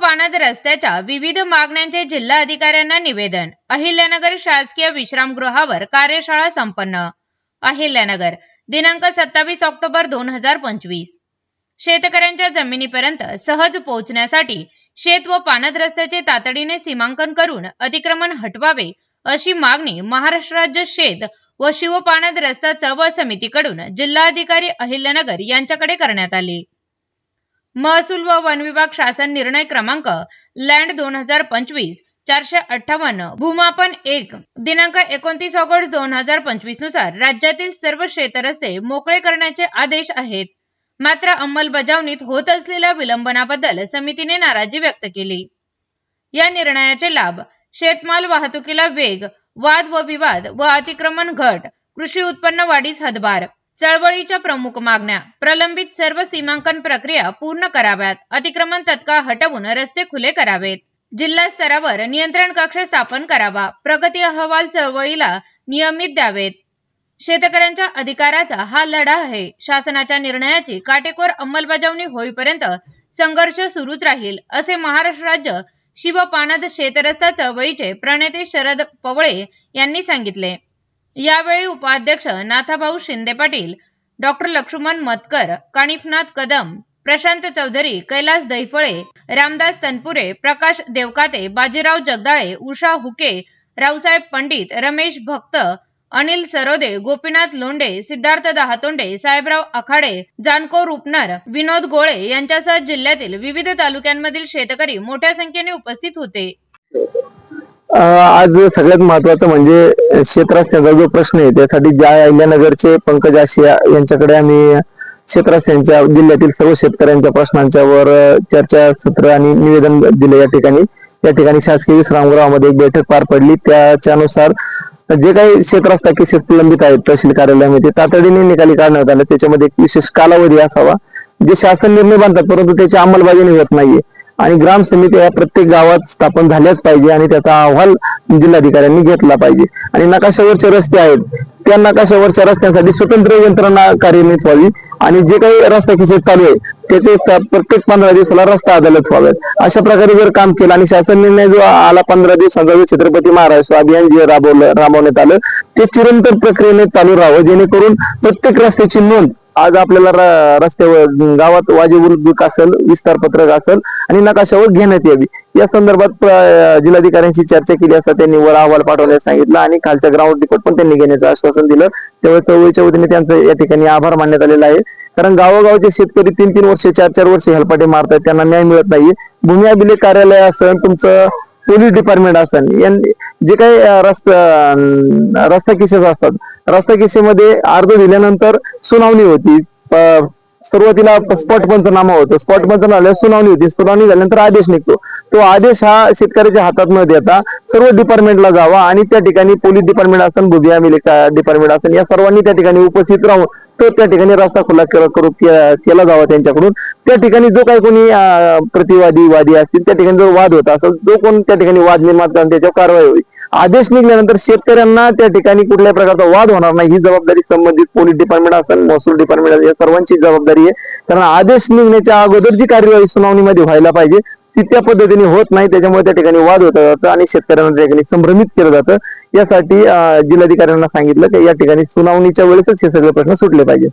पानद रस्त्याच्या विविध मागण्यांचे जिल्हा अधिकाऱ्यांना निवेदन. अहिल्यानगर शासकीय विश्रामगृहावर कार्यशाळा संपन्न. अहिल्यानगर दिनांक सत्तावीस ऑक्टोबर दोन हजार पंचवीस. शेतकऱ्यांच्या जमिनीपर्यंत सहज पोहोचण्यासाठी शेत व पानद रस्त्याचे तातडीने सीमांकन करून अतिक्रमण हटवावे अशी मागणी महाराष्ट्र राज्य शेत व शिवपानद रस्ता चळवळ समितीकडून जिल्हाधिकारी अहिल्यानगर यांच्याकडे करण्यात आली. महसूल व वन विभाग शासन निर्णय क्रमांक लँड दोन हजार पंचवीस चारशे अठ्ठावन्न भूमापन एक दिनांक एकोणतीस ऑगस्ट दोन हजार पंचवीसनुसार राज्यातील सर्व शेतरस्ते मोकळे करण्याचे आदेश आहेत. मात्र अंमलबजावणीत होत असलेल्या विलंबनाबद्दल समितीने नाराजी व्यक्त केली. या निर्णयाचे लाभ शेतमाल वाहतुकीला वेग वाद व विवाद व अतिक्रमण घट कृषी उत्पन्न वाढीस हदबार चळवळीच्या प्रमुख मागण्या प्रलंबित सर्व सीमांकन प्रक्रिया पूर्ण कराव्यात अतिक्रमण तत्काळ हटवून रस्ते खुले करावेत. जिल्हा स्तरावर नियंत्रण कक्ष स्थापन करावा प्रगती अहवाल चळवळीला नियमित द्यावेत. शेतकऱ्यांच्या अधिकाराचा हा लढा आहे. शासनाच्या निर्णयाची काटेकोर अंमलबजावणी होईपर्यंत संघर्ष सुरूच राहील असे महाराष्ट्र राज्य शिवपानद शेतरस्ता चळवळीचे प्रणेते शरद पवळे यांनी सांगितले. यावेळी उपाध्यक्ष नाथाभाऊ शिंदे पाटील डॉक्टर लक्ष्मण मतकर कानिफनाथ कदम प्रशांत चौधरी कैलास दैफळे रामदास तनपुरे प्रकाश देवकाते बाजीराव जगदाळे उषा हुके रावसाहेब पंडित रमेश भक्त अनिल सरोदे गोपीनाथ लोंडे सिद्धार्थ दहातोंडे साहेबराव आखाडे जानको रुपनर विनोद गोळे यांच्यासह जिल्ह्यातील विविध तालुक्यांमधील शेतकरी मोठ्या संख्येने उपस्थित होते. आज सगळ्यात महत्वाचं म्हणजे शेतरस्त्याचा जो प्रश्न आहे त्यासाठी ज्या अहिल्यानगरचे पंकज आशिया यांच्याकडे आम्ही शेतरस्त्यांच्या जिल्ह्यातील सर्व शेतकऱ्यांच्या प्रश्नांच्यावर चर्चा सत्र आणि निवेदन दिले या ठिकाणी. या ठिकाणी शासकीय विश्रामगृहामध्ये एक बैठक पार पडली. त्याच्यानुसार जे काही क्षेत्रस्था केसेस प्रलंबित आहेत तहसील कार्यालयामध्ये तातडीने निकाली काढण्यात आले. त्याच्यामध्ये एक विशेष कालावधी असावा. जे शासन निर्णय बांधतात परंतु त्याची अंमलबजावणी होत नाहीये. आणि ग्राम समित्या या प्रत्येक गावात स्थापन झाल्याच पाहिजे आणि त्याचा अहवाल जिल्हाधिकाऱ्यांनी घेतला पाहिजे. आणि नकाशावरचे रस्ते आहेत. त्या नकाशावरच्या रस्त्यांसाठी स्वतंत्र यंत्रणा कार्यान्वित व्हावी. आणि जे काही रस्ता किशोर चालू आहे त्याचे प्रत्येक पंधरा दिवसाला रस्ता अदालत व्हाव्यात अशा प्रकारे जर काम केलं आणि शासन निर्णय जो आला पंधरा दिवसाचा जो छत्रपती महाराज अभियान जे राबवलं राबवण्यात आलं ते चिरंतर प्रक्रियेने चालू राहावं जेणेकरून प्रत्येक रस्त्याची नोंद आज आपल्याला रस्त्यावर गावात वाजेवृद्धिक असेल विस्तार पत्रक असेल आणि नकाशावर घेण्यात यावी. या संदर्भात जिल्हाधिकाऱ्यांशी चर्चा केली असता त्यांनी वर अहवाल पाठवण्यास सांगितलं आणि खालच्या ग्राउंड रिपोर्ट पण त्यांनी घेण्याचं आश्वासन दिलं. त्यावेळी चळवळीच्या वतीने त्यांचं या ठिकाणी आभार मानण्यात आलेला आहे. कारण गावोगावचे शेतकरी तीन तीन वर्ष चार चार वर्ष हेलपाटे मारतात त्यांना न्याय मिळत नाही भूमी अभिलेख कार्यालय असेल तुमचं पोलीस डिपार्टमेंट असेल जे काही रस्ता रस्ता केसेस असतात रस्ता केसेमध्ये अर्ज दिल्यानंतर सुनावणी होती. सुरुवातीला स्पॉट पंचनामा होतो. स्पॉट पंचनामा झाल्यावर सुनावणी होती. सुनावणी झाल्यानंतर आदेश निघतो. तो आदेश हा शेतकऱ्याच्या हातात न देता सर्व डिपार्टमेंटला जावा आणि त्या ठिकाणी पोलीस डिपार्टमेंट असेल भुगी डिपार्टमेंट असेल या सर्वांनी त्या ठिकाणी उपस्थित राहून तो त्या ठिकाणी रस्ता खुला केला करू केला जावा त्यांच्याकडून. त्या ठिकाणी जो काही कोणी प्रतिवादी वादी असतील त्या ठिकाणी जो वाद होता असेल जो कोण त्या ठिकाणी वाद निर्माण करून त्याच्यावर कारवाई होईल. आदेश निघाल्यानंतर शेतकऱ्यांना त्या ठिकाणी कुठल्याही प्रकारचा वाद होणार नाही. ही जबाबदारी संबंधित पोलीस डिपार्टमेंट असेल महसूल डिपार्टमेंट असेल या सर्वांची जबाबदारी आहे. कारण आदेश निघण्याच्या अगोदर जी कार्यवाही सुनावणीमध्ये व्हायला पाहिजे ती त्या पद्धतीने होत नाही त्याच्यामुळे त्या ठिकाणी वाद होत जातं आणि शेतकऱ्यांना त्या ठिकाणी संभ्रमित केलं जातं. यासाठी जिल्हाधिकाऱ्यांना सांगितलं की या ठिकाणी सुनावणीच्या वेळेसच हे सगळे प्रश्न सुटले पाहिजे